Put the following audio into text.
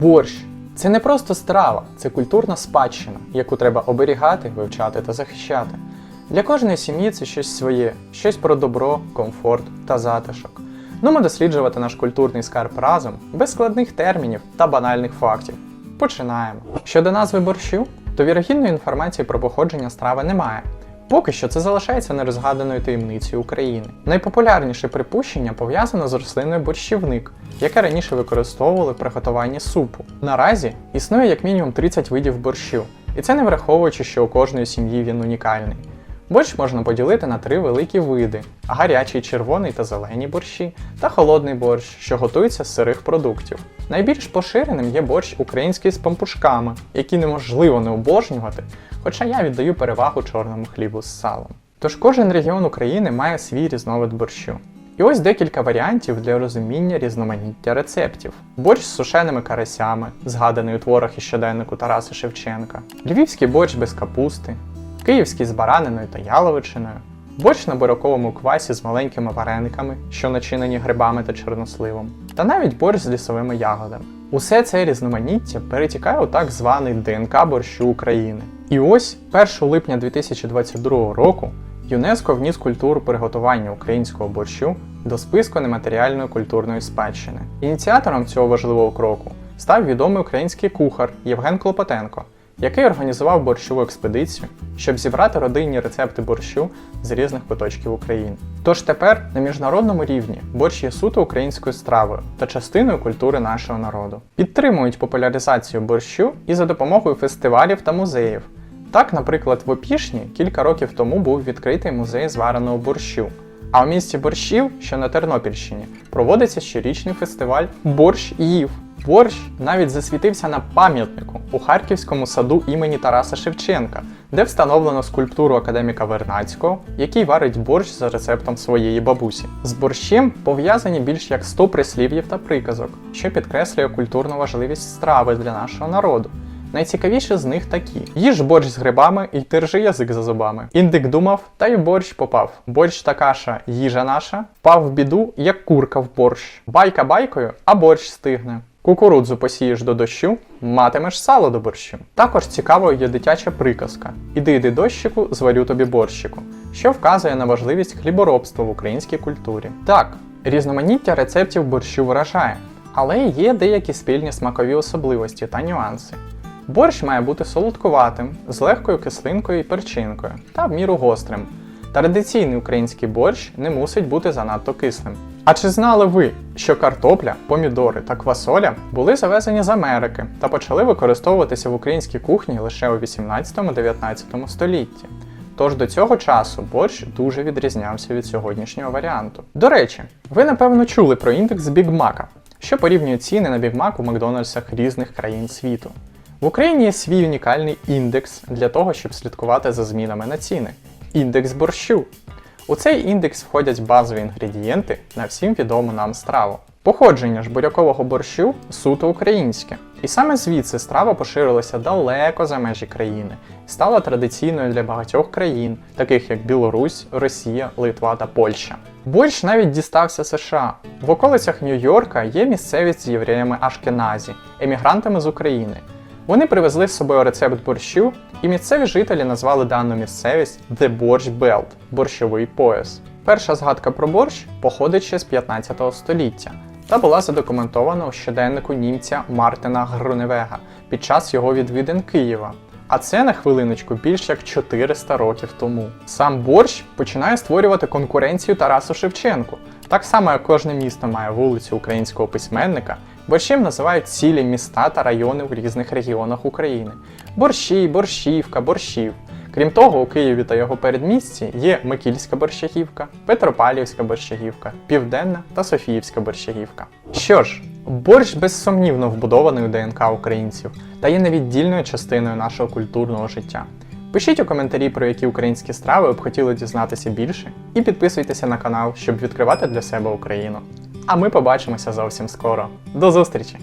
Борщ це не просто страва, це культурна спадщина, яку треба оберігати, вивчати та захищати. Для кожної сім'ї це щось своє, щось про добро, комфорт та затишок. Нумо досліджувати наш культурний скарб разом, без складних термінів та банальних фактів. Починаємо. Щодо назви борщу, то вірогідної інформації про походження страви немає. Поки що це залишається нерозгаданою таємницею України. Найпопулярніше припущення пов'язано з рослиною борщівник, яке раніше використовували при готуванні супу. Наразі існує як мінімум 30 видів борщу, і це не враховуючи, що у кожної сім'ї він унікальний. Борщ можна поділити на три великі види: гарячий, червоний та зелені борщі, та холодний борщ, що готується з сирих продуктів. Найбільш поширеним є борщ український з пампушками, який неможливо не обожнювати, хоча я віддаю перевагу чорному хлібу з салом. Тож кожен регіон України має свій різновид борщу. І ось декілька варіантів для розуміння різноманіття рецептів: борщ з сушеними карасями, згаданий у творах і щоденнику Тараса Шевченка, львівський борщ без капусти, київський з бараниною та яловичиною, борщ на бураковому квасі з маленькими варениками, що начинені грибами та чорносливом, та навіть борщ з лісовими ягодами. Усе це різноманіття перетікає у так званий ДНК борщу України. І ось 1 липня 2022 року ЮНЕСКО вніс культуру приготування українського борщу до списку нематеріальної культурної спадщини. Ініціатором цього важливого кроку став відомий український кухар Євген Клопотенко, який організував борщову експедицію, щоб зібрати родинні рецепти борщу з різних куточків України. Тож тепер на міжнародному рівні борщ є суто українською стравою та частиною культури нашого народу. Підтримують популяризацію борщу і за допомогою фестивалів та музеїв. Так, наприклад, в Опішні кілька років тому був відкритий музей звареного борщу. А у місті Борщів, що на Тернопільщині, проводиться щорічний фестиваль Борщ їв. Борщ навіть засвітився на пам'ятнику у Харківському саду імені Тараса Шевченка, де встановлено скульптуру академіка Вернацького, який варить борщ за рецептом своєї бабусі. З борщем пов'язані більш як 100 прислів'їв та приказок, що підкреслює культурну важливість страви для нашого народу. Найцікавіші з них такі: їж борщ з грибами і держи язик за зубами. Індик думав, та й борщ попав. Борщ та каша, їжа наша, впав в біду, як курка в борщ. Байка байкою, а борщ стигне. Кукурудзу посієш до дощу, матимеш сало до борщу. Також цікавою є дитяча приказка: Іди йди дощику, зварю тобі борщику, що вказує на важливість хліборобства в українській культурі. Так, різноманіття рецептів борщу вражає, але є деякі спільні смакові особливості та нюанси. Борщ має бути солодкуватим, з легкою кислинкою і перчинкою та в міру гострим. Традиційний український борщ не мусить бути занадто кислим. А чи знали ви, що картопля, помідори та квасоля були завезені з Америки та почали використовуватися в українській кухні лише у 18-19 столітті? Тож до цього часу борщ дуже відрізнявся від сьогоднішнього варіанту. До речі, ви напевно чули про індекс Біг Мака, що порівнює ціни на Біг Мак у Макдональдсах різних країн світу. В Україні є свій унікальний індекс для того, щоб слідкувати за змінами на ціни індекс борщу. У цей індекс входять базові інгредієнти на всім відому нам страву. Походження ж бурякового борщу суто українське. І саме звідси страва поширилася далеко за межі країни стала традиційною для багатьох країн, таких як Білорусь, Росія, Литва та Польща. Борщ навіть дістався США. В околицях Нью-Йорка є місцевість з євреями Ашкеназі, емігрантами з України. Вони привезли з собою рецепт борщу, і місцеві жителі назвали дану місцевість The Borsch Belt – борщовий пояс. Перша згадка про борщ походить ще з 15 століття та була задокументована у щоденнику німця Мартина Груневега під час його відвідин Києва. А це на хвилиночку більш як 400 років тому. Сам борщ починає створювати конкуренцію Тарасу Шевченку. Так само, як кожне місто має вулицю українського письменника, борщем називають цілі міста та райони в різних регіонах України: борщі, борщівка, борщів. Крім того, у Києві та його передмісті є Микільська борщагівка, Петропавлівська борщагівка, Південна та Софіївська борщагівка. Що ж, борщ безсумнівно вбудований у ДНК українців та є невіддільною частиною нашого культурного життя. Пишіть у коментарі, про які українські страви ви б хотіли дізнатися більше, і підписуйтеся на канал, щоб відкривати для себе Україну. А ми побачимося зовсім скоро. До зустрічі!